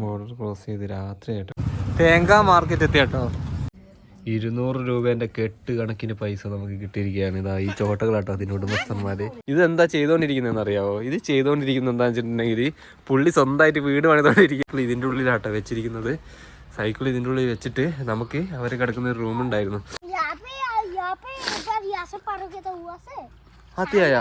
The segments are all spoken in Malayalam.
ബോർഡർ ക്രോസ് ചെയ്ത് രാത്രിയായിട്ട്. തേങ്ങ മാർക്കറ്റ് എത്തിയാട്ടോ. ഇരുന്നൂറ് രൂപേന്റെ കെട്ട് കണക്കിന് പൈസ നമുക്ക് കിട്ടിയിരിക്കുകയാണ്. ഇതാ ഈ ചോട്ടകളാട്ടോ അതിന്റെ ഉടമസ്ഥന്മാര്. ഇതെന്താ എന്താ ചെയ്തോണ്ടിരിക്കുന്നതെന്ന് അറിയാവോ ഇത് ചെയ്തോണ്ടിരിക്കുന്ന എന്താ വെച്ചിട്ടുണ്ടെങ്കിൽ പുള്ളി സ്വന്തമായിട്ട് വീട് പണിതോണ്ടിരിക്കും ഇതിന്റെ ഉള്ളിലാട്ടോ വെച്ചിരിക്കുന്നത്. സൈക്കിൾ ഇതിന്റെ ഉള്ളിൽ വെച്ചിട്ട് നമുക്ക് അവർ കിടക്കുന്ന ഒരു റൂം ഉണ്ടായിരുന്നു. ഹത്തിയായ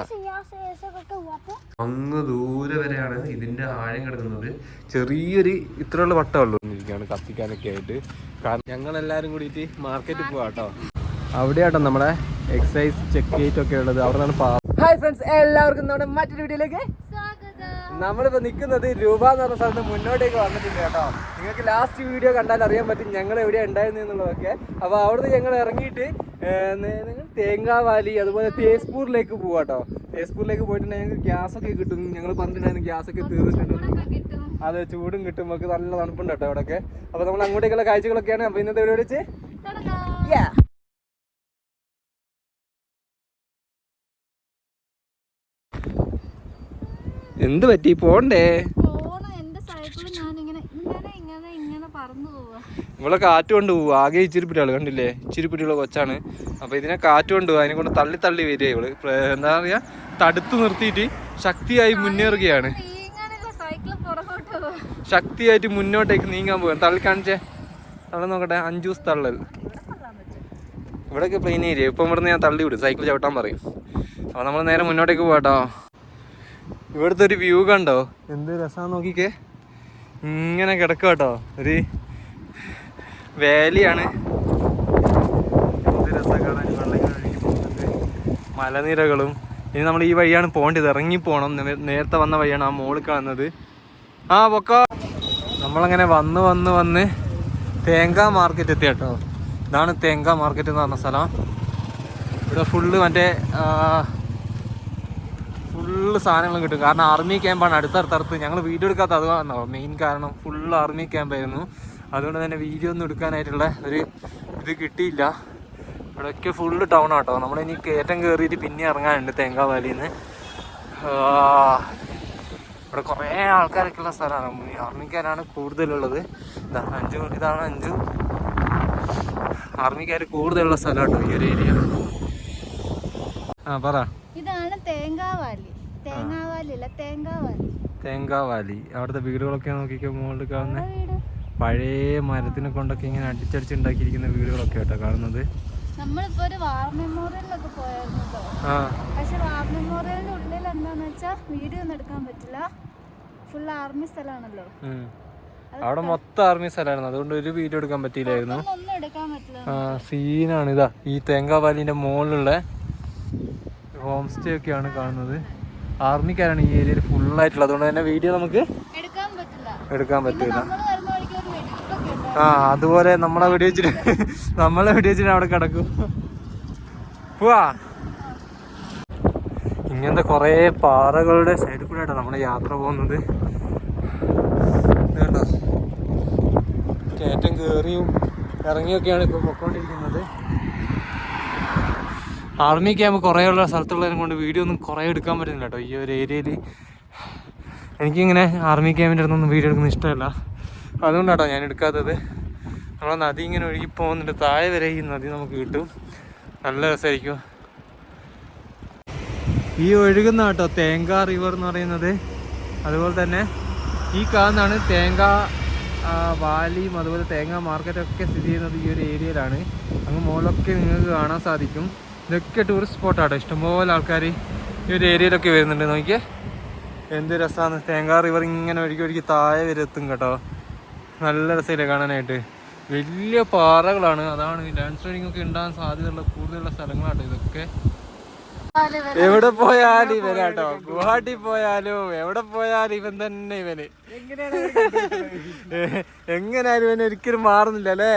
അങ്ങ് ദൂരെ വരെയാണ് ഇതിന്റെ ആഴം കിടക്കുന്നത്. ചെറിയൊരു ഇത്രയുള്ള വട്ടമുള്ളൂ ഇരിക്കുകയാണ് കത്തിക്കാനൊക്കെ ആയിട്ട്. കാരണം ഞങ്ങൾ എല്ലാരും കൂടിയിട്ട് മാർക്കറ്റിൽ പോവാ കേട്ടോ. അവിടെയാട്ടോ നമ്മുടെ എക്സൈസ് ചെക്ക് ഗേറ്റ് ഒക്കെ ഉള്ളത്. അവിടെ ഹായ് ഫ്രണ്ട്സ് എല്ലാവർക്കും നമ്മുടെ മറ്റൊരു വീഡിയോയിലേക്ക് നമ്മളിപ്പോ നിൽക്കുന്നത് രൂപ എന്ന് പറഞ്ഞ സ്ഥലത്ത് മുന്നോട്ടേക്ക് വന്നിട്ടുണ്ട് കേട്ടോ. നിങ്ങൾക്ക് ലാസ്റ്റ് വീഡിയോ കണ്ടാൽ അറിയാൻ പറ്റും ഞങ്ങൾ എവിടെയാണ് ഉണ്ടായിരുന്നു എന്നുള്ളതൊക്കെ അപ്പോൾ അവിടുന്ന് ഞങ്ങൾ ഇറങ്ങിയിട്ട് നിങ്ങൾ തേങ്ങാവാലി അതുപോലെ തേസ്പൂരിലേക്ക് പോവാട്ടോ തേസ്പൂരിലേക്ക് പോയിട്ടുണ്ടെങ്കിൽ ഞങ്ങൾക്ക് ഗ്യാസ് ഒക്കെ കിട്ടും. ഞങ്ങൾ പറഞ്ഞിട്ടുണ്ടായിരുന്നു ഗ്യാസ് ഒക്കെ തീർന്നിട്ടുണ്ട്. അതെ ചൂടും കിട്ടും. നമുക്ക് നല്ല തണുപ്പുണ്ട് കേട്ടോ അവിടെയൊക്കെ അപ്പൊ നമ്മൾ അങ്ങോട്ടേക്കുള്ള കാഴ്ചകളൊക്കെയാണ്. അപ്പൊ ഇന്നത്തെ വീഡിയോ വെച്ച് എന്ത് പറ്റി? പോണ്ടേ പോണ എന്റെ സൈക്കിൾ ഞാൻ ഇങ്ങനെ ഇങ്ങനെ ഇങ്ങനെ ഇങ്ങനെ പറന്നു ഇവളെ കാറ്റ് കൊണ്ട് പോകും ആകെ ഇച്ചിരി പിടിയാൾ കണ്ടില്ലേ? ഇച്ചിരി പിടിയുള്ള കൊച്ചാണ്. അപ്പൊ ഇതിനെ കാറ്റ് കൊണ്ട് പോകും അതിനെ കൊണ്ട് തള്ളി തള്ളി വരിക ഇവൾ. എന്താ പറയാ? തടുത്തു നിർത്തിയിട്ട് ശക്തിയായി മുന്നേറുകയാണ്. ശക്തിയായിട്ട് മുന്നോട്ടേക്ക് നീങ്ങാൻ പോകാൻ തള്ളി കാണിച്ചേ. തള്ളി നോക്കട്ടെ. അഞ്ചു ദിവസം തള്ളൽ. ഇവിടെയൊക്കെ പ്ലെയിൻ ഏരിയ ഇപ്പം ഇവിടുന്ന് ഞാൻ തള്ളി വിടും. സൈക്കിൾ ചവിട്ടാൻ പറയും. അപ്പോൾ നമ്മൾ നേരെ മുന്നോട്ടേക്ക് പോകട്ടോ ഇവിടുത്തെ ഒരു വ്യൂ കണ്ടോ? എന്ത് രസമാന്ന് നോക്കിക്കേ. ഇങ്ങനെ കിടക്കുക കേട്ടോ. ഒരു വേലിയാണ്. എന്ത് മലനിരകളും. ഇനി നമ്മൾ ഈ വഴിയാണ് പോകേണ്ടത്. ഇറങ്ങി പോകണം നേരത്തെ വന്ന വഴിയാണ് ആ മോളിൽ കാണുന്നത്. ആ പൊക്ക. നമ്മളങ്ങനെ വന്ന് വന്ന് വന്ന് തേങ്ങ മാർക്കറ്റ് എത്തി കേട്ടോ. ഇതാണ് തേങ്ങ മാർക്കറ്റ് എന്ന് പറഞ്ഞ സ്ഥലം. ഇവിടെ ഫുള്ള് മറ്റേ ഫുള്ള് സാധനങ്ങളും കിട്ടും. കാരണം ആർമി ക്യാമ്പാണ് അടുത്തടുത്തടുത്ത് ഞങ്ങൾ വീഡിയോ എടുക്കാത്ത അതാണോ മെയിൻ കാരണം. ഫുള്ള് ആർമി ക്യാമ്പായിരുന്നു അതുകൊണ്ട് തന്നെ വീഡിയോ ഒന്നും എടുക്കാനായിട്ടുള്ള ഒരു ഇത് കിട്ടിയില്ല. ഇവിടെയൊക്കെ ഫുള്ള് ടൗൺ ആട്ടോ. നമ്മളിനി കയറ്റം കയറിയിട്ട് പിന്നെ ഇറങ്ങാനുണ്ട് തേങ്കാവാലിയിൽ നിന്ന് ഇവിടെ കുറേ ആൾക്കാരൊക്കെ ഉള്ള സ്ഥലമാണ്. ആർമിക്കാരാണ് കൂടുതലുള്ളത്. ഇതാണ് അഞ്ചു ഇതാണ് അഞ്ചു ആർമിക്കാർ കൂടുതലുള്ള സ്ഥലമാട്ടോ ഈ ഒരു ഏരിയ ആ പറ. ഇതാണ് തേങ്ങാവാലി. തേങ്ങാവാലി. അല്ല തേങ്കാവാലി അവിടുത്തെ വീടുകളൊക്കെ നോക്കിക്കോ മുകളിൽ കാണുന്ന. നമ്മുടെ വീട്? പഴയ മരത്തിനെ കൊണ്ടൊക്കെ ഇങ്ങനെ അടിച്ചടിച്ച് ഉണ്ടാക്കിയിരിക്കുന്ന വീടുകളൊക്കെ കേട്ടോ കാണുന്നത്. നമ്മളിപ്പോ ഒരു വാർ മെമ്മോറിയലിലൊക്കെ പോയായിരുന്നു ആ. പക്ഷെ വാർ മെമ്മോറിയലിന്റെ ഉള്ളിൽ എന്താന്ന് വെച്ചാ വീഡിയോ ഒന്നും എടുക്കാൻ പറ്റില്ല. ഫുൾ ആർമി സ്ഥലമാണല്ലോ. അവിടെ മൊത്തം ആർമി സ്ഥലമായിരുന്നു. അതുകൊണ്ട് ഒരു വീഡിയോ എടുക്കാൻ പറ്റിയില്ലായിരുന്നു. സീനാണ് ഇതാ ഈ തേങ്കാവാലിന്റെ മുകളിലുള്ള ഹോം സ്റ്റേ ഒക്കെയാണ് കാണുന്നത്. ആർമിക്കാരാണ് ഈ ഏരിയയിൽ ഫുള്ളായിട്ടുള്ളത് അതുകൊണ്ട് തന്നെ വീഡിയോ നമുക്ക് എടുക്കാൻ പറ്റില്ല എടുക്കാൻ പറ്റില്ല നമ്മൾ വരുന്ന വഴിക്ക് ഒരു വെടിപ്പൊക്കെ ഉണ്ട് ആ അതുപോലെ നമ്മളെ വെടി നമ്മളെ വെടി അവിടെ കിടക്കും. പോവാ. ഇങ്ങനത്തെ കുറേ പാറകളുടെ സൈഡിൽ കൂടെ ആട്ടോ നമ്മുടെ യാത്ര പോകുന്നത്. കണ്ടോ? കയറ്റം കയറിയും ഇറങ്ങിയൊക്കെയാണ് ഇപ്പോൾ പൊക്കോണ്ടിരിക്കുന്നത്. ആർമി ക്യാമ്പ് കുറേ ഉള്ള സ്ഥലത്തുള്ളതിനെ കൊണ്ട് വീഡിയോ ഒന്നും കുറേ എടുക്കാൻ പറ്റുന്നില്ല കേട്ടോ. ഈ ഒരു ഏരിയയിൽ എനിക്കിങ്ങനെ ആർമി ക്യാമ്പിന്റെ അടുത്തൊന്നും വീഡിയോ എടുക്കുന്നത് ഇഷ്ടമല്ല. അതുകൊണ്ടാട്ടോ ഞാൻ എടുക്കാത്തത്. നമ്മളെ നദി ഇങ്ങനെ ഒഴുകി പോകുന്നുണ്ട്. താഴെ വരെ ഈ നദി നമുക്ക് കിട്ടും. നല്ല രസമായിരിക്കും. ഈ ഒഴുകുന്ന കേട്ടോ തേങ്ക റിവർ എന്ന് പറയുന്നത്. അതുപോലെ തന്നെ ഈ കാണുന്നതാണ് തേങ്ക വാലിയും അതുപോലെ തേങ്ങ മാർക്കറ്റൊക്കെ സ്ഥിതി ചെയ്യുന്നത് ഈ ഒരു ഏരിയയിലാണ് അങ്ങ് മുകളിലൊക്കെ നിങ്ങൾക്ക് കാണാൻ സാധിക്കും. ഇതൊക്കെ ടൂറിസ്റ്റ് സ്പോട്ടാട്ടോ ഇഷ്ടംപോലെ ആൾക്കാർ ഈ ഒരു ഏരിയയിലൊക്കെ വരുന്നുണ്ട്. നോക്കിയേ. എന്ത് രസമാണ്. തേങ്ങ റിവർ ഇങ്ങനെ ഒഴുകി ഒഴുകി താഴെ വരെ എത്തും കേട്ടോ. നല്ല രസമില്ല കാണാനായിട്ട്. വലിയ പാറകളാണ്. അതാണ് ലാൻഡ് സ്ലൈഡിംഗ് ഒക്കെ ഉണ്ടാകാൻ സാധ്യതയുള്ള കൂടുതലുള്ള സ്ഥലങ്ങളാട്ടോ ഇതൊക്കെ. എവിടെ പോയാലും ഇവനാട്ടോ ഗുവാഹട്ടി പോയാലും എവിടെ പോയാലും ഇവൻ തന്നെ ഇവന്. എങ്ങനെയാലും ഇവന് ഒരിക്കലും മാറുന്നില്ല അല്ലേ?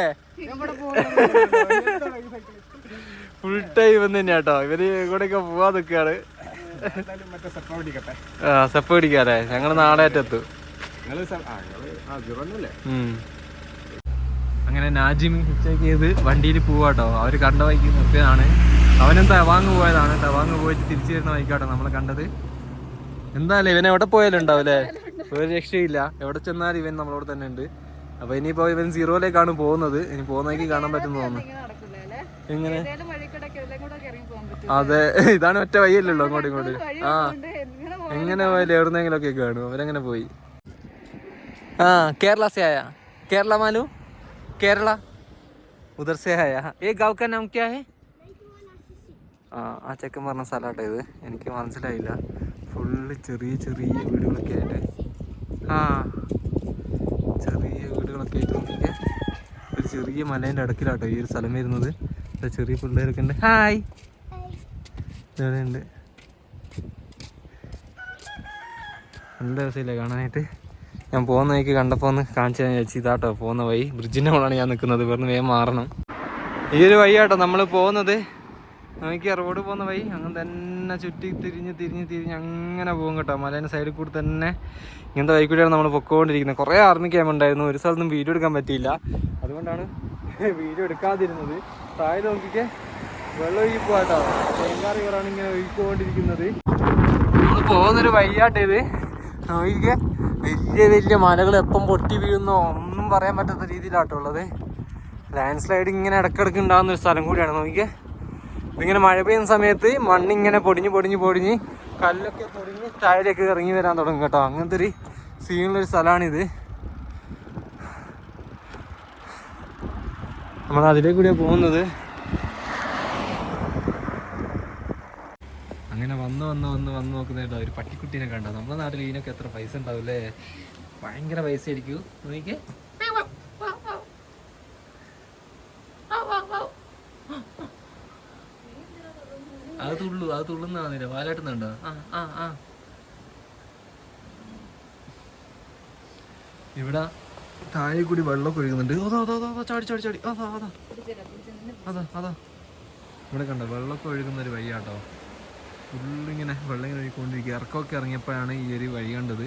ഫുൾ ടൈം ഇവൻ തന്നെയാട്ടോ ഇവർ ഇവിടെയൊക്കെ പോവാൻ നിൽക്കുകയാണ് ആ സെപ്പ് പിടിക്കാല്ലേ ഞങ്ങൾ നാളെ എത്തും. അങ്ങനെ നാജിം ഹിച്ചേക്ക് ചെയ്ത് വണ്ടിയിൽ പോവാട്ടോ. അവർ കണ്ട വൈക്ക് നിർത്തിയതാണ്. അവനും തവാങ് പോയതാണ്. തവാങ് പോയിട്ട് തിരിച്ചു വരുന്ന വൈക്കാട്ടോ നമ്മൾ കണ്ടത്. എന്തായാലും ഇവൻ എവിടെ പോയാലും ഉണ്ടാവല്ലേ ഒരു രക്ഷയില്ല. എവിടെ ചെന്നാലും ഇവൻ നമ്മളോട് തന്നെ ഉണ്ട്. അപ്പൊ ഇനിയിപ്പോ ഇവൻ സീറോയിലേക്കാണ് പോകുന്നത്. ഇനി പോകുന്നേക്ക് കാണാൻ പറ്റുന്ന തോന്നുന്നു. ഇങ്ങനെ നടക്കില്ല അല്ലേ എങ്ങനെ അതെ. ഇതാണ് ഒറ്റ വഴിയല്ലല്ലോ അങ്ങോട്ടും ഇങ്ങോട്ടും. ആ. എങ്ങനെ പോയാലും എവിടുന്നെങ്കിലും ഒക്കെ കാണും. അവരങ്ങനെ പോയി? ആ കേരള से आया केरला मालूम केरला उधर से आया ये गांव का नाम क्या है ആ ആ ചെക്കൻ പറഞ്ഞ സ്ഥലമാട്ടോ ഇത് എനിക്ക് മനസ്സിലായില്ല ഫുള്ള് ചെറിയ ചെറിയ വീടുകളൊക്കെ ആയിട്ട് ആ ചെറിയ വീടുകളൊക്കെ ആയിട്ട് നോക്കിക്കേ ഒരു ചെറിയ മലേൻ്റെ അടുക്കിലാട്ടോ ഈ ഒരു സ്ഥലം വരുന്നത് ദാ ചെറിയ പിള്ളേരൊക്കെ ഉണ്ട് ഹായ് ഇവിടെ ഉണ്ട് നല്ല രസമില്ലേ കാണാനായിട്ട് ഞാൻ പോകുന്ന വഴിക്ക് കണ്ടപ്പോൾ ഒന്ന് കാണിച്ചു ഞാൻ ചേച്ചി ഇതാട്ടോ പോകുന്ന വഴി. ബ്രിഡ്ജിന്റെ മുകളാണ് ഞാൻ നിൽക്കുന്നത്. ഇവിടുന്ന് വേഗം മാറണം. ഈ ഒരു വഴിയാട്ടോ നമ്മൾ പോകുന്നത്. നമുക്ക് റോഡ് പോകുന്ന വഴി. അങ്ങനെ തന്നെ ചുറ്റി തിരിഞ്ഞ് തിരിഞ്ഞ് തിരിഞ്ഞ് അങ്ങനെ പോകും കേട്ടോ. മലേന്റെ സൈഡിൽ കൂടി തന്നെ ഇങ്ങനത്തെ വഴി കൂടിയാണ് നമ്മൾ പൊക്കോണ്ടിരിക്കുന്നത്. കുറേ ആർമി ക്യാമ്പ് ഉണ്ടായിരുന്നു. ഒരു സ്ഥലത്തും വീഡിയോ എടുക്കാൻ പറ്റിയില്ല. അതുകൊണ്ടാണ് വീഡിയോ എടുക്കാതിരുന്നത്. താഴെ നോക്കിക്കേ വെള്ളം ഒഴുകി പോകാട്ടോ ഇവരാണ് ഇങ്ങനെ ഒഴുകിക്കൊണ്ടിരിക്കുന്നത്. പോകുന്നൊരു വഴിയാട്ടേത് നോക്കിക്കേ വലിയ വലിയ മലകൾ എപ്പം പൊട്ടി വീഴുന്നോ ഒന്നും പറയാൻ പറ്റാത്ത രീതിയിലാട്ടോ ഉള്ളത്. ലാൻഡ് സ്ലൈഡ് ഇങ്ങനെ ഇടക്കിടക്ക് ഉണ്ടാകുന്ന ഒരു സ്ഥലം കൂടിയാണ്. നോക്കിയേ ഇതിങ്ങനെ മഴ പെയ്യുന്ന സമയത്ത് മണ്ണിങ്ങനെ പൊടിഞ്ഞ് പൊടിഞ്ഞ് പൊടിഞ്ഞ് കല്ലൊക്കെ പൊടിഞ്ഞ് താഴേക്ക് ഇറങ്ങി വരാൻ തുടങ്ങും കേട്ടോ. അങ്ങനത്തെ ഒരു സീനുള്ളൊരു സ്ഥലമാണിത്. നമ്മൾ അതിലേക്ക് കൂടിയാണ് പോകുന്നത്. അങ്ങനെ വന്ന് വന്ന് വന്ന് വന്ന് നോക്കുന്നതായിട്ട്. ഒരു പട്ടിക്കുട്ടീനെ കണ്ടോ നമ്മുടെ നാട്ടിൽ ഇതിനൊക്കെ എത്ര പൈസ ഉണ്ടാവും അല്ലേ? ഭയങ്കര പൈസ ആയിരിക്കൂ. നോക്കിക്കേ. അത് തുള്ളു അത് തുള്ളുന്നതാന്നില്ല വാലാട്ടുന്നുണ്ടോ ആ ആ ആ. ഇവിടെ താഴെ കൂടി വെള്ളമൊക്കെ ഒഴുകുന്നുണ്ട്. അതാ അതാ അതാ, ചാടി ചാടി ചാടി. അതാ അതാ അതാ അതാ. ഇവിടെ കണ്ടോ? വെള്ളമൊക്കെ ഒഴുകുന്ന ഒരു വഴിയാട്ടോ ഫുള്ള് ഇങ്ങനെ വെള്ളം ഇങ്ങനെ ഒഴുകിക്കൊണ്ടിരിക്കുക. ഇറക്കമൊക്കെ ഇറങ്ങിയപ്പോഴാണ് ഈ ഒരു വഴി കണ്ടത്.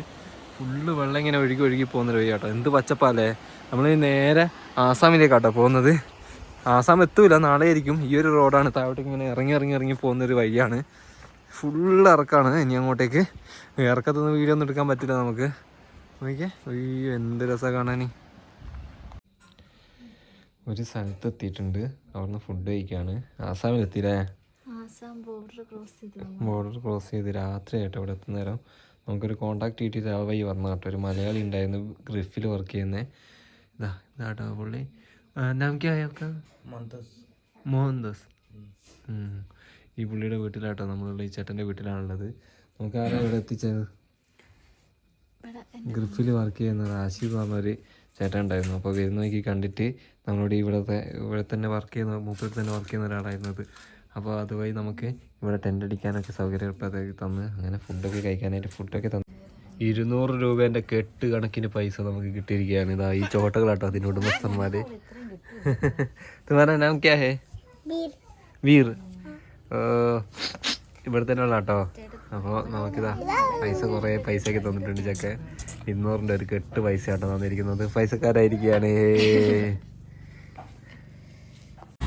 ഫുള്ള് വെള്ളം ഇങ്ങനെ ഒഴുകി ഒഴുകി പോകുന്ന പോകുന്നൊരു വഴിയാട്ടോ എന്ത് പച്ചപ്പാലേ നമ്മൾ നേരെ ആസാമിലേക്കാട്ടോ പോകുന്നത്. ആസാം എത്തൂല നാളെ ആയിരിക്കും ഈ ഒരു റോഡാണ് താഴോട്ട് ഇങ്ങനെ ഇറങ്ങി ഇറങ്ങി ഇറങ്ങി പോകുന്നൊരു വഴിയാണ്. ഫുള്ള് ഇറക്കാണ്. ഇനി അങ്ങോട്ടേക്ക് ഇറക്കത്തുനിന്ന് വീഡിയോ ഒന്നും എടുക്കാൻ പറ്റില്ല നമുക്ക്. നോക്കിയേ. അയ്യോ എന്ത് രസമാണ് കാണാൻ. ഒരു സ്ഥലത്ത് എത്തിയിട്ടുണ്ട് അവിടുന്ന് ഫുഡ് കഴിക്കുകയാണ് ആസാമിലെത്തിയില്ലേ? ആസാം ബോർഡർ ക്രോസ് ചെയ്ത് ബോർഡർ ക്രോസ് ചെയ്ത് രാത്രി ആയിട്ട് അവിടെ എത്തുന്നേരം നമുക്കൊരു കോണ്ടാക്ട് കിട്ടിയിട്ട് ആ വഴി വന്നു കേട്ടോ. ഒരു മലയാളി ഉണ്ടായിരുന്നു ഗ്രിഫിൽ വർക്ക് ചെയ്യുന്നത് ഇതാ ഇതാട്ടോ പുള്ളി. നമുക്ക് അയാൾക്ക് മോഹൻദാസ്. ഈ പുള്ളിയുടെ വീട്ടിലാട്ടോ നമ്മളുള്ള ഈ ചേട്ടന്റെ വീട്ടിലാണുള്ളത്. നമുക്ക് ആരാ ഇവിടെ എത്തിച്ചത് ഗ്രിഫിൽ വർക്ക് ചെയ്യുന്ന ആശിഫ് പറഞ്ഞൊരു ചേട്ടൻ ഉണ്ടായിരുന്നു. അപ്പോൾ വരുന്ന നോക്കി കണ്ടിട്ട് നമ്മളോട് ഇവിടത്തെ ഇവിടെ തന്നെ വർക്ക് ചെയ്യുന്ന മൂപ്പത്തിൽ തന്നെ വർക്ക് ചെയ്യുന്ന ഒരാളായിരുന്നത് അപ്പോൾ അതുവഴി നമുക്ക് ഇവിടെ ടെന്റ് അടിക്കാനൊക്കെ സൗകര്യപ്രദമായി തന്ന് അങ്ങനെ ഫുഡൊക്കെ കഴിക്കാനായിട്ട് ഫുഡൊക്കെ തന്നു. ഇരുന്നൂറ് രൂപേന്റെ കെട്ട് കണക്കിന് പൈസ നമുക്ക് കിട്ടിയിരിക്കുകയാണ്. ഇതാ ഈ ചോട്ടകളാട്ടോ അതിന്റെ ഉടമസ്ഥന്മാർ തുമാരാ നാം ക്യാ ഹേ? വീർ. ഇവിടെ തന്നെ ഉള്ള കേട്ടോ അപ്പോൾ നമുക്കിതാ പൈസ കുറേ പൈസയൊക്കെ തന്നിട്ടുണ്ട് ചക്ക ഇരുന്നൂറിന്റെ ഒരു കെട്ട് പൈസ ആട്ടോ തന്നിരിക്കുന്നത്. പൈസക്കാരായിരിക്കുകയാണ്.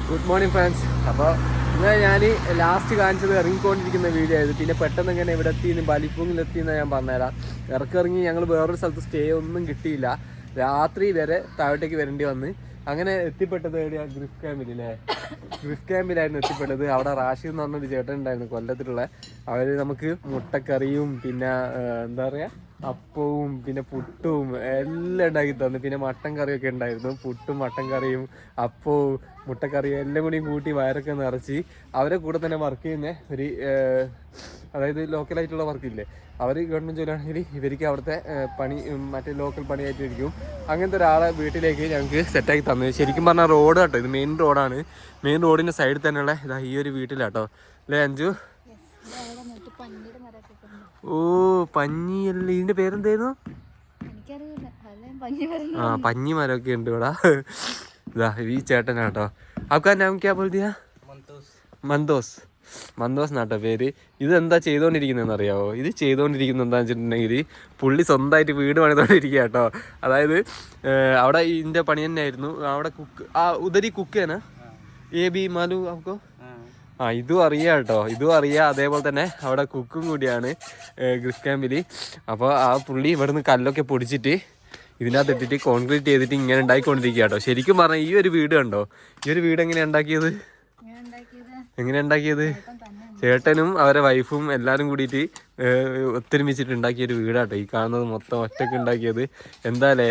ഗുഡ് മോർണിംഗ് ഫ്രണ്ട്സ് അപ്പോൾ ഇന്ന് ഞാൻ ലാസ്റ്റ് കാണിച്ചത് ഇറങ്ങിക്കൊണ്ടിരിക്കുന്ന വീഡിയോ ആയിരുന്നു. പിന്നെ പെട്ടെന്ന് ഇങ്ങനെ ഇവിടെ എത്തിന്ന് ബലിപ്പൂങ്ങിലെത്തി എന്ന് ഞാൻ പറഞ്ഞുതരാം. ഇറക്കിറങ്ങി ഞങ്ങൾ വേറൊരു സ്ഥലത്ത് സ്റ്റേ ഒന്നും കിട്ടിയില്ല. രാത്രി വരെ താഴോട്ടേക്ക് വരേണ്ടി വന്ന്. അങ്ങനെ എത്തിപ്പെട്ടത് എവിടെയാണ് ഗ്രിഫ് ക്യാമ്പിലല്ലേ ഗ്രിഫ് ക്യാമ്പിലായിരുന്നു എത്തിപ്പെട്ടത്. അവിടെ റാഷിദ് എന്ന് പറഞ്ഞൊരു ചേട്ടൻ ഉണ്ടായിരുന്നു കൊല്ലത്തിലുള്ള. അവർ നമുക്ക് മുട്ടക്കറിയും പിന്നെ എന്താ പറയുക അപ്പവും പിന്നെ പുട്ടും എല്ലാം ഉണ്ടാക്കി തന്നു. പിന്നെ മട്ടൻ കറിയൊക്കെ ഉണ്ടായിരുന്നു. പുട്ടും മട്ടൻ കറിയും അപ്പവും മുട്ടക്കറിയും എല്ലാം കൂടിയും കൂട്ടി വയറൊക്കെ നിറച്ച് അവരെ കൂടെ തന്നെ വർക്ക് ചെയ്യുന്ന ഒരു അതായത് ലോക്കലായിട്ടുള്ള വർക്കില്ലേ അവർ ഗവൺമെന്റ് ജോലിയാണെങ്കിൽ ഇവർക്ക് അവിടുത്തെ പണി മറ്റേ ലോക്കൽ പണിയായിട്ടിരിക്കും അങ്ങനത്തെ ഒരാളെ വീട്ടിലേക്ക് ഞങ്ങൾക്ക് സെറ്റാക്കി തന്നു. ശരിക്കും പറഞ്ഞാൽ റോഡ് കേട്ടോ ഇത് മെയിൻ റോഡാണ് മെയിൻ റോഡിന്റെ സൈഡിൽ തന്നെയുള്ള ഇതാ ഈ ഒരു വീട്ടിലാട്ടോ. അല്ലേ അഞ്ചു ഓ പഞ്ഞിയല്ല. ഇതിന്റെ പേരെന്തായിരുന്നു? ആ പഞ്ഞി മരമൊക്കെ ഉണ്ട് ഇവിടെ. ഈ ചേട്ടനാട്ടോ ആപ്കാ നാം ക്യാ മന്തോസ്. മന്തോസ്. എന്നാട്ടോ പേര്. ഇത് എന്താ ചെയ്തുകൊണ്ടിരിക്കുന്നതെന്ന് അറിയാവോ? ഇത് ചെയ്തോണ്ടിരിക്കുന്ന എന്താ വെച്ചിട്ടുണ്ടെങ്കിൽ പുള്ളി സ്വന്തമായിട്ട് വീട് പണിതോണ്ടിരിക്കുക കേട്ടോ. അതായത് അവിടെ ഇതിന്റെ പണി തന്നെയായിരുന്നു. അവിടെ കുക്ക് ആ ഉദരി കുക്ക് തന്നെ എ ബി മാലു അവക്കോ? ആ ഇതും അറിയാം കേട്ടോ. ഇതും അറിയാം. അതേപോലെ തന്നെ അവിടെ കുക്കും കൂടിയാണ് ഗ്രിഫ് ക്യാമ്പിൽ അപ്പോൾ ആ പുള്ളി ഇവിടുന്ന് കല്ലൊക്കെ പൊടിച്ചിട്ട് ഇതിനകത്ത് ഇട്ടിട്ട് കോൺക്രീറ്റ് ചെയ്തിട്ട് ഇങ്ങനെ ഉണ്ടാക്കിക്കൊണ്ടിരിക്കുക കേട്ടോ. ശരിക്കും പറഞ്ഞാൽ ഈ ഒരു വീട് കണ്ടോ? ഈ ഒരു വീട് എങ്ങനെയാണ് ഉണ്ടാക്കിയത്? എങ്ങനെയാണ് ഉണ്ടാക്കിയത്? എങ്ങനെ ഉണ്ടാക്കിയത്? ചേട്ടനും അവരെ വൈഫും എല്ലാവരും കൂടിയിട്ട് ഒത്തൊരുമിച്ചിട്ട് ഉണ്ടാക്കിയ ഒരു വീടാട്ടോ. ഈ കാണുന്നത് മൊത്തം ഒറ്റയ്ക്ക് ഉണ്ടാക്കിയത്. എന്താലേ?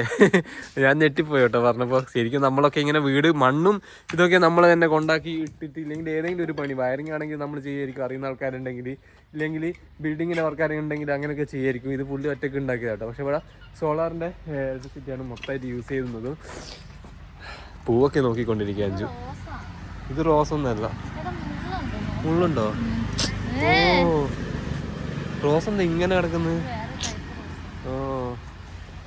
ഞാൻ ഞെട്ടിപ്പോയി കേട്ടോ പറഞ്ഞപ്പോൾ ശരിക്കും നമ്മളൊക്കെ ഇങ്ങനെ വീട് മണ്ണും ഇതൊക്കെ നമ്മൾ തന്നെ കൊണ്ടാക്കി ഇട്ടിട്ട് ഇല്ലെങ്കിൽ ഏതെങ്കിലും ഒരു പണി. വയറിംഗ് ആണെങ്കിൽ നമ്മൾ ചെയ്യായിരിക്കും. അറിയുന്ന ആൾക്കാരുണ്ടെങ്കിൽ ഇല്ലെങ്കിൽ ബിൽഡിങ്ങിന്റെ ആൾക്കാരുണ്ടെങ്കിൽ അങ്ങനെയൊക്കെ ചെയ്യായിരിക്കും. ഇത് പുള്ളി ഒറ്റയ്ക്ക് ഉണ്ടാക്കിയത് കേട്ടോ. പക്ഷെ ഇവിടെ സോളാറിന്റെ ഇലക്ട്രിസിറ്റിയാണ് മൊത്തമായിട്ട് യൂസ് ചെയ്യുന്നത്. പൂവൊക്കെ നോക്കിക്കൊണ്ടിരിക്കുക അഞ്ചു. ഇത് റോസ് ഒന്നല്ല. ഇവിടെ മുള്ളുണ്ടോ ഓ. റോസ് എന്താ ഇങ്ങനെ കിടക്കുന്നത് ഓ.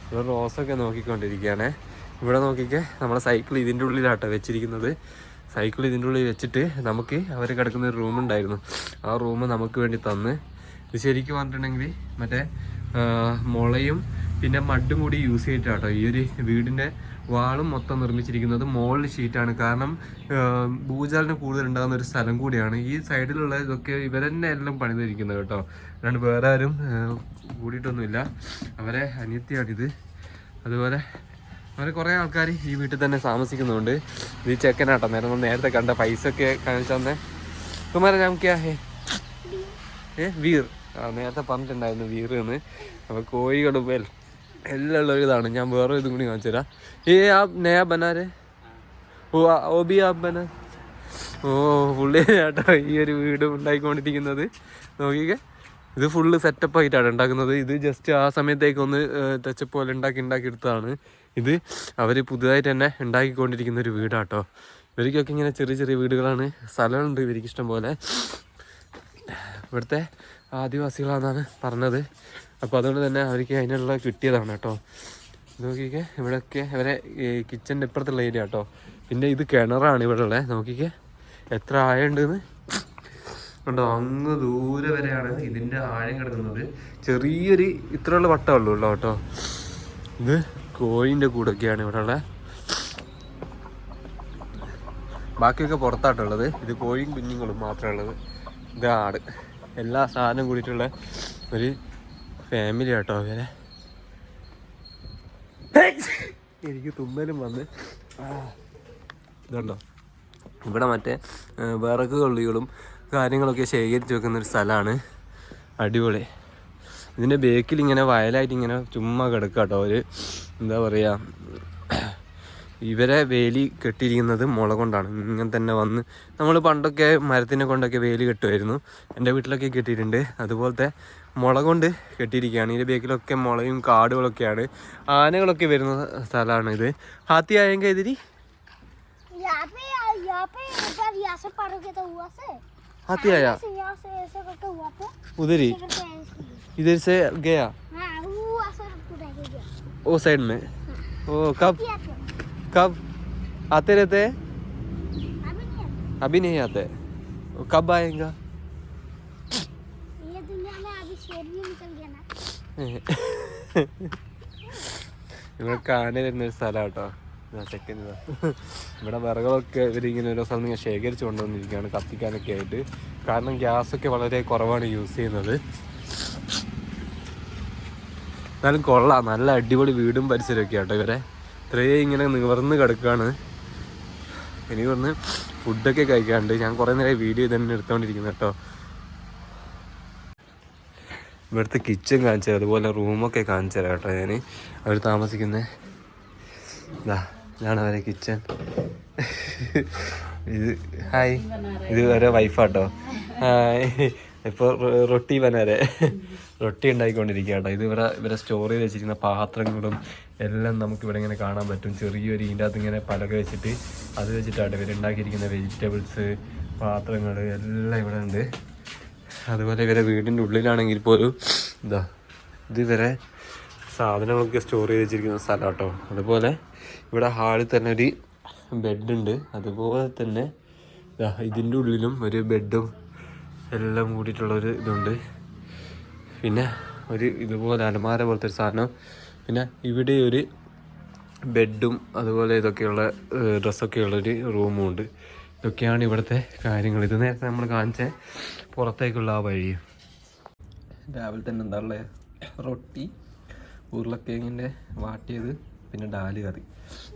ഇവിടെ റോസൊക്കെ നോക്കിക്കൊണ്ടിരിക്കുകയാണേ. ഇവിടെ നോക്കിക്കേ നമ്മുടെ സൈക്കിൾ ഇതിന്റെ ഉള്ളിലാട്ടോ വെച്ചിരിക്കുന്നത്. സൈക്കിൾ ഇതിന്റെ ഉള്ളിൽ വെച്ചിട്ട് നമുക്ക് അവർ കിടക്കുന്ന ഒരു റൂം ഉണ്ടായിരുന്നു. ആ റൂം നമുക്ക് വേണ്ടി തന്ന്. ഇത് ശരിക്കും പറഞ്ഞിട്ടുണ്ടെങ്കിൽ മറ്റേ മുളയും പിന്നെ മഡും കൂടി യൂസ് ചെയ്തിട്ടാട്ടോ ഈ ഒരു വീടിന്റെ വാളും മൊത്തം നിർമ്മിച്ചിരിക്കുന്നത് മോളിൽ ഷീറ്റാണ് കാരണം ഭൂചാലിന് കൂടുതൽ ഉണ്ടാകുന്ന ഒരു സ്ഥലം കൂടിയാണ്. ഈ സൈഡിലുള്ള ഇതൊക്കെ ഇവരെന്നെ എല്ലാം പണിതിരിക്കുന്നത് കേട്ടോ. അല്ലാണ്ട് വേറെ ആരും കൂടിയിട്ടൊന്നുമില്ല. അവരെ അനിയത്തിയാണിത്. അതുപോലെ അവരെ കുറേ ആൾക്കാർ ഈ വീട്ടിൽ തന്നെ താമസിക്കുന്നുണ്ട്. ഇത് ചെക്കനാട്ടോ. നേരം നേരത്തെ കണ്ട പൈസ ഒക്കെ കാണിച്ചു തന്നെ. കുമാര നമുക്ക് ഹേ ഏ വീർ. നേരത്തെ പറഞ്ഞിട്ടുണ്ടായിരുന്നു വീർ എന്ന്. അപ്പോൾ കോഴികളും എല്ലാം ഇതാണ്. ഞാൻ വേറെ ഇതും കൂടി കാണിച്ചു തരാം. ഏ ആ നയാ ബനാരെ ഓ ഓ ബി ആ ബന ഓ പുള്ളി ചേട്ടാ ഈ ഒരു വീട് ഉണ്ടാക്കിക്കൊണ്ടിരിക്കുന്നത് നോക്കിക്കേ. ഇത് ഫുള്ള് സെറ്റപ്പ് ആയിട്ടാണ് ഉണ്ടാക്കുന്നത്. ഇത് ജസ്റ്റ് ആ സമയത്തേക്ക് ഒന്ന് ടച്ചപ്പ് പോലെ ഉണ്ടാക്കി ഉണ്ടാക്കി എടുത്തതാണ്. ഇത് അവർ പുതുതായിട്ട് തന്നെ ഉണ്ടാക്കിക്കൊണ്ടിരിക്കുന്ന ഒരു വീടാട്ടോ. ഇവർക്കൊക്കെ ഇങ്ങനെ ചെറിയ ചെറിയ വീടുകളാണ്. സ്ഥലമുണ്ട് ഇവർക്ക് ഇഷ്ടം പോലെ. ഇവിടുത്തെ ആദിവാസികളാണെന്നാണ് പറഞ്ഞത്. അപ്പോൾ അതുകൊണ്ട് തന്നെ അവർക്ക് അതിനുള്ള കിട്ടിയതാണ് കേട്ടോ. നോക്കിക്കേ ഇവിടെയൊക്കെ ഇവരെ കിച്ചന്റെ ഇപ്പുറത്തുള്ള ഏരിയ കേട്ടോ പിന്നെ ഇത് കിണറാണ് ഇവിടെ ഉള്ളത് നോക്കിക്കേ എത്ര ആഴുണ്ടെന്ന് ഉണ്ടോ അങ്ങ് ദൂരെ വരെയാണ് ഇതിന്റെ ആഴം കിടക്കുന്നത്. ചെറിയൊരു ഇത്രയുള്ള വട്ടമുള്ളൂ ഉള്ളൂ കേട്ടോ. ഇത് കോഴിന്റെ കൂടൊക്കെയാണ് ഇവിടെ ഉള്ളത് ബാക്കിയൊക്കെ പുറത്താട്ടുള്ളത് ഇത് കോഴിയും കുഞ്ഞുങ്ങളും മാത്രമേ ഉള്ളത്. ഇത് ആട് എല്ലാ സാധനവും കൂടിയിട്ടുള്ള ഒരു ഫാമിലി ആട്ടോ അങ്ങനെ. എനിക്ക് തുമ്മലും വന്ന്. ഇതുണ്ടോ? ഇവിടെ മറ്റേ വിറക് കള്ളികളും കാര്യങ്ങളൊക്കെ ശേഖരിച്ച് വെക്കുന്ന ഒരു സ്ഥലമാണ്. അടിപൊളി. ഇതിന്റെ ബേക്കിൽ ഇങ്ങനെ വയലായിട്ട് ഇങ്ങനെ ചുമ്മാ കിടക്കുക കേട്ടോ ഒരു എന്താ പറയുക ഇവരെ വേലി കെട്ടിയിരിക്കുന്നത് മുള കൊണ്ടാണ്. ഇങ്ങനെ തന്നെ വന്ന് നമ്മൾ പണ്ടൊക്കെ മരത്തിനെ കൊണ്ടൊക്കെ വേലി കെട്ടുമായിരുന്നു എന്റെ വീട്ടിലൊക്കെ കെട്ടിയിട്ടുണ്ട്. അതുപോലത്തെ മുള കൊണ്ട് കെട്ടിയിരിക്കുകയാണ് ഇതിൻ്റെ ബേക്കിലൊക്കെ മുളയും കാടുകളൊക്കെയാണ് ആനകളൊക്കെ വരുന്ന സ്ഥലമാണ് ഇത് ഹാത്തി ആയെങ്കിൽ ഇതിരി यहाँ पे यहाँ पे अगर यहाँ से पारोगे तो हुआ से ഹാത്തി ആയാ ऐसे यहाँ से ऐसे करके हुआ पे उधर ही ऐसे करके ऐसे इधर से गया हाँ हुआ से हमको रह गया वो साइड में ओ कब क्या थे कब आते रहते हैं अभी नहीं है अभी नहीं आते वो कब आएगा ഇവിടെ കാന വരുന്ന ഒരു സ്ഥലം കേട്ടോ. ചെക്കൻ ഇതാ ഇവിടെ വിറകളൊക്കെ ഇവരിങ്ങനെ ഓരോ സ്ഥലം ഇങ്ങനെ ശേഖരിച്ചു കൊണ്ടുവന്നിരിക്കുകയാണ് കത്തിക്കാനൊക്കെ ആയിട്ട്. കാരണം ഗ്യാസൊക്കെ വളരെ കുറവാണ് യൂസ് ചെയ്യുന്നത്. എന്നാലും കൊള്ളാം നല്ല അടിപൊളി വീടും പരിസരമൊക്കെ ആട്ടോ ഇവരെ. ഇത്രയും ഇങ്ങനെ നിവർന്ന് കിടക്കുകയാണ്. ഇനി വന്ന് ഫുഡൊക്കെ കഴിക്കാണ്ട് ഞാൻ കുറേ നേരം വീഡിയോ തന്നെ എടുത്തുകൊണ്ടിരിക്കുന്നു കേട്ടോ. ഇവിടുത്തെ കിച്ചൺ കാണിച്ചു തരാം അതുപോലെ റൂമൊക്കെ കാണിച്ചു തരാം കേട്ടോ ഞാൻ അവർ താമസിക്കുന്നത് ഇതാ ഇതാണ് അവരെ കിച്ചൺ ഇത് ഹായ് ഇത് വരെ വൈഫാട്ടോ ഹായ് ഇപ്പോൾ റൊട്ടി വനരെ റൊട്ടി ഉണ്ടാക്കിക്കൊണ്ടിരിക്കുക കേട്ടോ. ഇത് ഇവരെ ഇവരെ സ്റ്റോർ ചെയ്ത് വെച്ചിരിക്കുന്ന പാത്രങ്ങളും എല്ലാം നമുക്ക് ഇവിടെ ഇങ്ങനെ കാണാൻ പറ്റും. ചെറിയൊരു ഇതിന്റെ അകത്ത് ഇങ്ങനെ പലക വെച്ചിട്ട് അത് വെച്ചിട്ടാണ് ഇവർ ഉണ്ടാക്കിയിരിക്കുന്ന വെജിറ്റബിൾസ് പാത്രങ്ങൾ എല്ലാം ഇവിടെ ഉണ്ട്. അതുപോലെ ഇവരെ വീടിന്റെ ഉള്ളിലാണെങ്കിൽ പോലും ഇതാ ഇത് ഇവരെ സാധനങ്ങളൊക്കെ സ്റ്റോർ ചെയ്ത് വെച്ചിരിക്കുന്ന സ്ഥലം കേട്ടോ അതുപോലെ ഇവിടെ ഹാളിൽ തന്നെ ഒരു ബെഡുണ്ട്. അതുപോലെ തന്നെ ഇതിന്റെ ഉള്ളിലും ഒരു ബെഡും എല്ലാം കൂടിയിട്ടുള്ളൊരു ഇതുണ്ട്. പിന്നെ ഒരു ഇതുപോലെ അലമാര പോലത്തെ ഒരു സാധനം. പിന്നെ ഇവിടെ ഒരു ബെഡും അതുപോലെ ഇതൊക്കെയുള്ള ഡ്രസ്സൊക്കെയുള്ളൊരു റൂമും ഉണ്ട്. ഇതൊക്കെയാണ് ഇവിടുത്തെ കാര്യങ്ങൾ. ഇത് നേരത്തെ നമ്മൾ കാണിച്ച പുറത്തേക്കുള്ള ആ വഴി. രാവിലെ തന്നെ എന്താ ഉള്ളത് റൊട്ടി ഉരുളക്കിഴങ്ങിന്റെ വാട്ടിയത് പിന്നെ ഡാൽ കറി.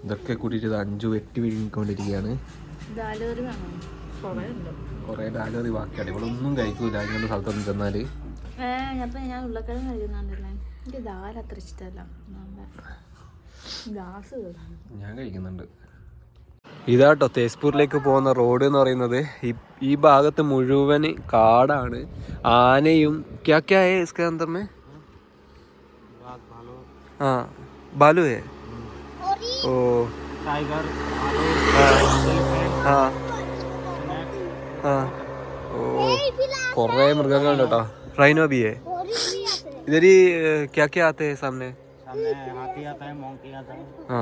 ഇതൊക്കെ കൂട്ടിയിട്ട് ഇത് അഞ്ചു വെട്ടി വിഴുങ്ങിക്കൊണ്ടിരിക്കുകയാണ് കുറേ കുറേ ഡാൽ കറി ബാക്കിയാണ് ഇവളൊന്നും കഴിക്കൂല. അങ്ങനെ സ്ഥലത്തൊന്നും ചെന്നാൽ ഞാൻ ഉള്ളക്കിഴങ്ങ് കഴിക്കുന്നുണ്ടല്ലേ? എനിക്ക് ദാൽ അത്ര ഇഷ്ടമല്ല. ഗ്യാസ് കയറും ഞാൻ കഴിക്കുന്നുണ്ട്. ഇതാട്ടോ തേസ്പൂരിലേക്ക് പോകുന്ന റോഡ് എന്ന് പറയുന്നത്. ഈ ഭാഗത്ത് മുഴുവൻ കാടാണ്. ആനയും ക്യാ ആ ബാലു ഓ. ആ ആ. ഓ കുറേ മൃഗങ്ങളുണ്ട് കേട്ടോ റൈനോബിയേ ഇതൊരു ക്യാ ആത്തേ സാമനെ? ആ.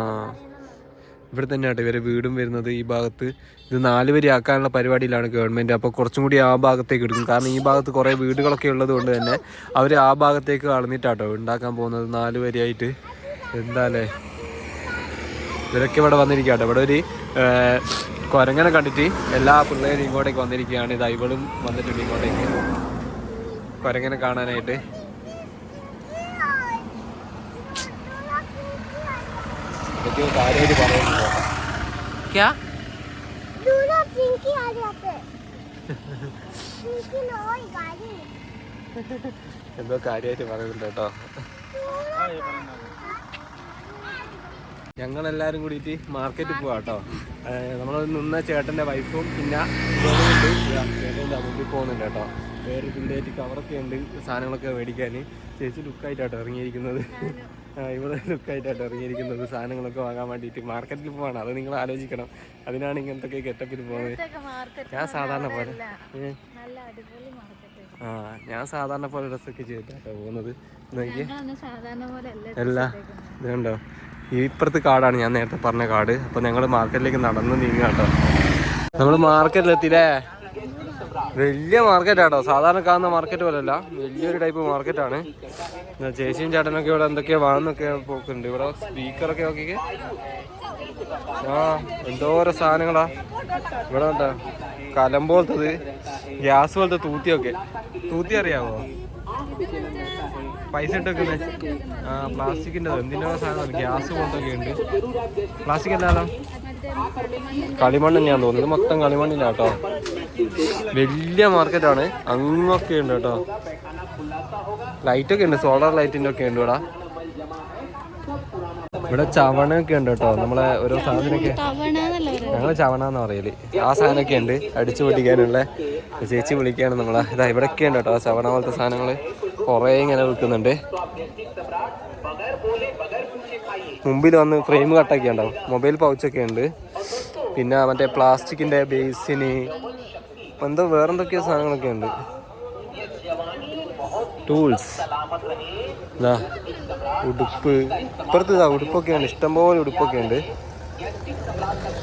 ഇവിടെ തന്നെയാട്ടെ ഇവരെ വീടും വരുന്നത് ഈ ഭാഗത്ത്. ഇത് നാല് വരി ആക്കാനുള്ള പരിപാടിയിലാണ് ഗവൺമെന്റ്. അപ്പോൾ കുറച്ചും കൂടി ആ ഭാഗത്തേക്ക് എടുക്കും. കാരണം ഈ ഭാഗത്ത് കുറേ വീടുകളൊക്കെ ഉള്ളത് കൊണ്ട് തന്നെ അവർ ആ ഭാഗത്തേക്ക് കളഞ്ഞിട്ടാട്ടോ ഉണ്ടാക്കാൻ പോകുന്നത് നാല് വരിയായിട്ട്. എന്താല്ലേ ഇവരൊക്കെ ഇവിടെ വന്നിരിക്കാട്ടോ ഇവിടെ ഒരു കുരങ്ങനെ കണ്ടിട്ട് എല്ലാ പിള്ളേരും ഇങ്ങോട്ടേക്ക് വന്നിരിക്കുകയാണ്. ഇത് ഇവളും വന്നിട്ടുണ്ട് ഇങ്ങോട്ടേക്ക്. കുരങ്ങനെ കാണാനായിട്ട്. ഇതൊക്കെ കാര്യമായിട്ട് പറയുന്നുണ്ട് ക്യാ दूल्हा पिंकी आ जाते पिंकी नोई गाड़ी എന്തോ കാര്യമായിട്ട് പറയുന്നുണ്ട് കേട്ടോ ഞങ്ങൾ എല്ലാവരും കൂടിയിട്ട് മാർക്കറ്റിൽ പോവാ കേട്ടോ നമ്മൾ നിന്ന ചേട്ടൻ്റെ വൈഫും പിന്നെ ഇവളും ഉണ്ട്. ഇതാ, ചേട്ടൻ ഇതാ മുമ്പിൽ പോകുന്നുണ്ട് കേട്ടോ വേറെ പിള്ളേറ്റ് കവറൊക്കെ ഉണ്ട് സാധനങ്ങളൊക്കെ മേടിക്കാൻ ചേച്ചി ലുക്കായിട്ടാട്ടോ ഇറങ്ങിയിരിക്കുന്നത് ആ, ഇവിടെ ലുക്കായിട്ടാണ് ഇറങ്ങിയിരിക്കുന്നത്. സാധനങ്ങളൊക്കെ വാങ്ങാൻ വേണ്ടിയിട്ട് മാർക്കറ്റിൽ പോവാണ്. അത് നിങ്ങൾ ആലോചിക്കണം. അതിനാണ് ഇങ്ങനത്തെ ഗെറ്റപ്പിൽ പോകുന്നത്. ഞാൻ സാധാരണ പോലെ. ആ ഞാൻ സാധാരണ പോലെ ഡ്രസ്സൊക്കെ ചെയ്തിട്ടാട്ടോ പോകുന്നത്. അല്ല ഇതുണ്ടോ ഈ ഇപ്പുറത്ത് കാടാണ് ഞാൻ നേരത്തെ പറഞ്ഞ കാട്. അപ്പൊ ഞങ്ങൾ മാർക്കറ്റിലേക്ക് നടന്ന് നീങ്ങാട്ടോ. നമ്മൾ നമ്മൾ മാർക്കറ്റിലെത്തില്ലേ വലിയ മാർക്കറ്റാട്ടോ. സാധാരണ കാണുന്ന മാർക്കറ്റ് പോലല്ല. വലിയൊരു ടൈപ്പ് മാർക്കറ്റാണ്. ചേച്ചിയും ചേട്ടനൊക്കെ ഇവിടെ എന്തൊക്കെയാ വാങ്ങുന്നൊക്കെ പോക്കുണ്ട്. ഇവിടെ സ്പീക്കറൊക്കെ നോക്കിക്ക്. ആ എന്തോരോ സാധനങ്ങളാ. ഇവിടെ എന്താ കലം പോലത്തത് ഗ്യാസ് പോലത്തെ തൂത്തിയൊക്കെ. തൂത്തി അറിയാവോ? പൈസ ഇട്ടൊക്കെ ആ പ്ലാസ്റ്റിക്കിന്റെ എന്തിനോ സാധനം. ഗ്യാസ് പോലത്തൊക്കെ ഉണ്ട്. പ്ലാസ്റ്റിക് എന്താണോ കളിമണ്ണ് തന്നെയാന്ന് തോന്നുന്നത് മൊത്തം കളിമണ്ണിനാട്ടോ വലിയ മാർക്കറ്റാണ്. അങ്ങൊക്കെ ഉണ്ട് കേട്ടോ. ലൈറ്റൊക്കെ ഉണ്ട്. സോളാർ ലൈറ്റിന്റെ ഒക്കെ ഉണ്ട് ഇവിടെ. ഇവിടെ ചവണൊക്കെ ഉണ്ട് കേട്ടോ. നമ്മളെ ഓരോ സാധനമൊക്കെ. ഞങ്ങൾ ചവണ എന്ന് പറയൽ. ആ സാധനമൊക്കെ ഉണ്ട്. അടിച്ചു പൊട്ടിക്കാനുള്ള. ചേച്ചി വിളിക്കുകയാണ് നമ്മളെ. ഇതാ ഇവിടെയൊക്കെ ഉണ്ട് കേട്ടോ ചവണ പോലത്തെ സാധനങ്ങൾ കുറേ ഇങ്ങനെ വിൽക്കുന്നുണ്ട്. മുമ്പിൽ വന്ന് ഫ്രെയിം കട്ടൊക്കെ ഉണ്ടാവും. മൊബൈൽ പൗച്ചൊക്കെ ഉണ്ട്. പിന്നെ മറ്റേ പ്ലാസ്റ്റിക്കിന്റെ ബേസിന് എന്തോ വേറെന്തൊക്കെയോ സാധനങ്ങളൊക്കെ ഉണ്ട് ടൂൾസ്. ഇതാ ഉടുപ്പ്. ഇപ്പുറത്ത് ഇതാ ഉടുപ്പൊക്കെ ഉണ്ട്. ഇഷ്ടംപോലെ ഉടുപ്പൊക്കെ ഉണ്ട്.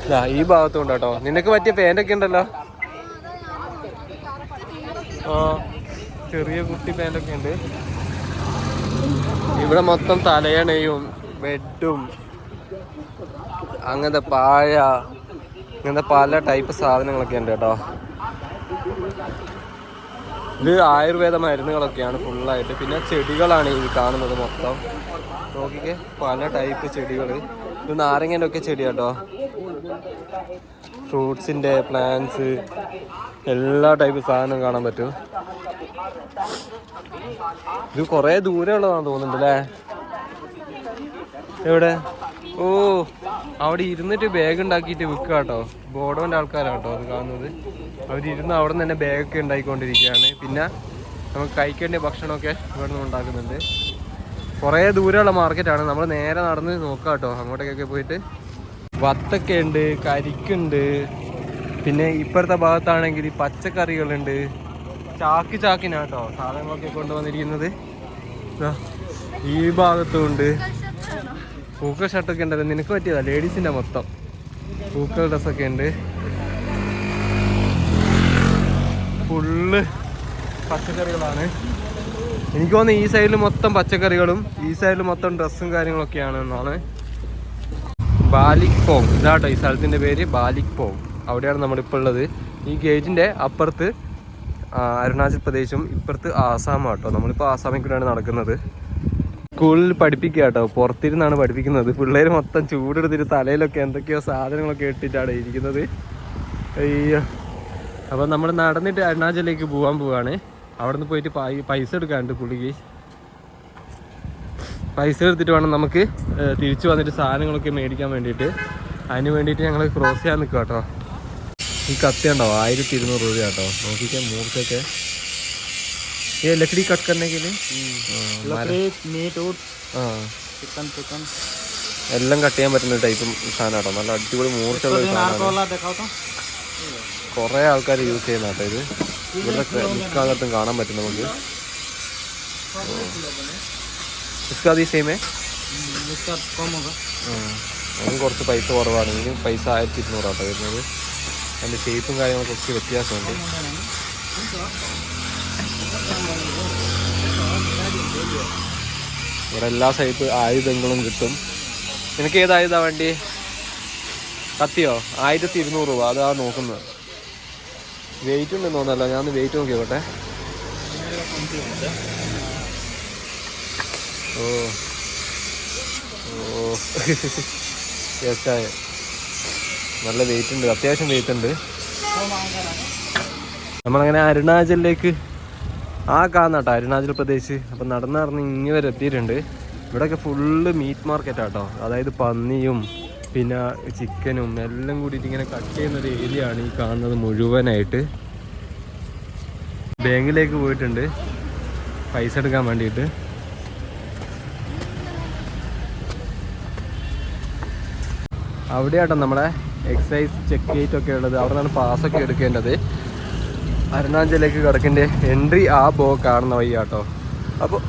ഇതാ ഈ ഭാഗത്തും കേട്ടോ നിനക്ക് പറ്റിയ പാന്റൊക്കെ ഉണ്ടല്ലോ. ആ ചെറിയ കുട്ടി പാന്റൊക്കെ ഉണ്ട്. ഇവിടെ മൊത്തം തലയണയും ബെഡും അങ്ങനത്തെ പായ അങ്ങനത്തെ പല ടൈപ്പ് സാധനങ്ങളൊക്കെ ഉണ്ട് കേട്ടോ. ഇത് ആയുർവേദ മരുന്നുകളൊക്കെയാണ് ഫുള്ളായിട്ട് പിന്നെ ചെടികളാണ് ഈ കാണുന്നത് മൊത്തം. നോക്കിക്കേ പല ടൈപ്പ് ചെടികൾ ഇത് നാരങ്ങേന്റെ ഒക്കെ ചെടി കേട്ടോ ഫ്രൂട്ട്സിന്റെ പ്ലാന്റ്സ് എല്ലാ ടൈപ്പ് സാധനം കാണാൻ പറ്റും. ഇത് കുറേ ദൂരെ ഉള്ളതാണെന്ന് തോന്നുന്നുണ്ട് അല്ലേ? എവിടെ? ഓ അവിടെ ഇരുന്നിട്ട് ബാഗ് ഉണ്ടാക്കിയിട്ട് വിൽക്കുക കേട്ടോ ബോഡോന്റെ കേട്ടോ അത് കാണുന്നത്. അവരിരുന്ന് അവിടെ നിന്ന് തന്നെ ബാഗൊക്കെ ഉണ്ടായിക്കൊണ്ടിരിക്കുകയാണ്. പിന്നെ നമുക്ക് കഴിക്കേണ്ട ഭക്ഷണമൊക്കെ ഇവിടെ നിന്ന് ഉണ്ടാക്കുന്നുണ്ട്. കുറേ ദൂരമുള്ള മാർക്കറ്റാണ്. നമ്മൾ നേരെ നടന്ന് നോക്കാം കേട്ടോ. അങ്ങോട്ടേക്കൊക്കെ പോയിട്ട്. വത്തൊക്കെ ഉണ്ട് കരിക്കുണ്ട്. പിന്നെ ഇപ്പുറത്തെ ഭാഗത്താണെങ്കിൽ പച്ചക്കറികളുണ്ട്. ചാക്ക് ചാക്കിനാട്ടോ സാധനങ്ങളൊക്കെ കൊണ്ടുവന്നിരിക്കുന്നത്. ഈ ഭാഗത്തും ഉണ്ട്. പൂക്കൾ ഷർട്ടൊക്കെ ഉണ്ടല്ലോ. നിനക്ക് പറ്റിയതാ? ലേഡീസിന്റെ മൊത്തം. പൂക്കൾ ഡ്രസ്സൊക്കെ ഉണ്ട്. ഫുള്ള് പച്ചക്കറികളാണ്. എനിക്ക് തോന്നുന്നു ഈ സൈഡിൽ മൊത്തം പച്ചക്കറികളും ഈ സൈഡിൽ മൊത്തം ഡ്രസ്സും കാര്യങ്ങളൊക്കെയാണ് എന്നാണ്. ബാലിക് പോം. ഇതാട്ടോ ഈ സ്ഥലത്തിന്റെ പേര് ബാലിക് പോം. അവിടെയാണ് നമ്മളിപ്പോൾ ഉള്ളത്. ഈ ഗേറ്റിന്റെ അപ്പുറത്ത് അരുണാചൽ പ്രദേശും ഇപ്പുറത്ത് ആസാമാട്ടോ. നമ്മളിപ്പോൾ ആസാമിൽ കൂടെയാണ് നടക്കുന്നത്. സ്കൂളിൽ പഠിപ്പിക്കുക കേട്ടോ. പുറത്തിരുന്നാണ് പഠിപ്പിക്കുന്നത്. പിള്ളേർ മൊത്തം ചൂടെടുത്തിട്ട് തലയിലൊക്കെ എന്തൊക്കെയോ സാധനങ്ങളൊക്കെ ഇട്ടിട്ടാണ് ഇരിക്കുന്നത്. അയ്യോ. അപ്പോൾ നമ്മൾ നടന്നിട്ട് അരുണാചലിലേക്ക് പോകാൻ പോവാണ്. നിന്ന് പോയിട്ട് പൈസ എടുക്കാണ്ട് പുള്ളിക്ക്. പൈസ എടുത്തിട്ട് വേണം നമുക്ക് തിരിച്ചു വന്നിട്ട് സാധനങ്ങളൊക്കെ മേടിക്കാൻ വേണ്ടിയിട്ട്. അതിന് വേണ്ടിയിട്ട് ഞങ്ങൾ ക്രോസ് ചെയ്യാൻ നിൽക്കുക കേട്ടോ. ഈ കത്തി ഉണ്ടോ ആയിരത്തി ഇരുന്നൂറ് രൂപ കേട്ടോ. നോക്കിക്കാൻ മൂർച്ചയൊക്കെ. ये लकड़ी कट करने के लिए लकड़ी मीट उट ആ चिकन चिकन എല്ലാം കട്ട് ചെയ്യാൻ പറ്റുന്ന ടൈപ്പും സാധനം കേട്ടോ നല്ല അടിപൊളി മൂർച്ചയുള്ള ഒരു സാധനമാണ് वाला दिखाओ तो കുറേ ആൾക്കാർ യൂസ് ചെയ്യുന്ന കേട്ടോ ഇത് ഇവിടെ മിക്കാലത്തും കാണാൻ പറ്റും നമുക്ക് ഇസ്കാ ദി സെയിമേ हम्म, इसका कम होगा അതിന് കുറച്ച് പൈസ കുറവാണ് ഇതിന് പൈസ ആയിരത്തി ഇരുന്നൂറാട്ടോ വരുന്നത് അതിൻ്റെ ഷേപ്പും കാര്യങ്ങളൊക്കെ കുറച്ച് വ്യത്യാസമുണ്ട് ഇവിടെ എല്ലാ സൈപ്പ് ആയുധങ്ങളും കിട്ടും. നിനക്ക് ഏത് ആയുധ വേണ്ടി? കത്തിയോ ആയിരത്തി ഇരുന്നൂറ് രൂപ. അതാ നോക്കുന്നത്. വെയിറ്റ് ഉണ്ടെന്ന് തോന്നല്ല ഞാൻ വെയിറ്റ് നോക്കിയോട്ടെ ഓ. ഓ. യെസ് നല്ല വെയിറ്റ് ഉണ്ട്. അത്യാവശ്യം വെയിറ്റ് ഉണ്ട്. നമ്മളങ്ങനെ അരുണാചലിലേക്ക് ആ കാണാട്ടോ അരുണാചൽ പ്രദേശ്. അപ്പം നടന്ന് നടന്ന് ഇങ്ങ് വരെ എത്തിയിട്ടുണ്ട്. ഇവിടെയൊക്കെ ഫുള്ള് മീറ്റ് മാർക്കറ്റ് ആട്ടോ അതായത് പന്നിയും പിന്നെ ചിക്കനും എല്ലാം കൂടിയിട്ട് ഇങ്ങനെ കട്ട് ചെയ്യുന്ന ഒരു ഏരിയ ആണ് ഈ കാണുന്നത് മുഴുവനായിട്ട്. ബാങ്കിലേക്ക് പോയിട്ടുണ്ട്. പൈസ എടുക്കാൻ വേണ്ടിയിട്ട്. അവിടെയാട്ടോ നമ്മുടെ എക്സൈസ് ചെക്ക് ഗേറ്റ് ഒക്കെ ഉള്ളത്. അവിടെ നിന്നാണ് പാസ്സൊക്കെ എടുക്കേണ്ടത്. അരുണാചലിലേക്ക് കിടക്കേണ്ട എൻട്രി ആ ബോ കാണുന്ന വഴി കേട്ടോ അപ്പോൾ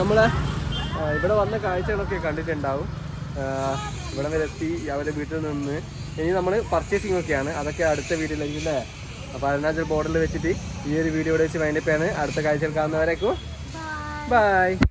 നമ്മൾ ഇവിടെ വന്ന കാഴ്ചകളൊക്കെ കണ്ടിട്ടുണ്ടാവും. ഇവിടെ വരെ എത്തി അവരുടെ വീട്ടിൽ നിന്ന്. ഇനി നമ്മൾ പർച്ചേസിംഗ് ഒക്കെയാണ്. അതൊക്കെ അടുത്ത വീഡിയോയിലേക്ക് അല്ലേ അപ്പോൾ അരുണാചൽ ബോർഡറിൽ വെച്ചിട്ട് ഈ ഒരു വീഡിയോ ഇവിടെ വെച്ച് വൈൻഡപ്പ് ആണ് അടുത്ത കാഴ്ചകൾ കാണുന്നവരേക്കും ബൈ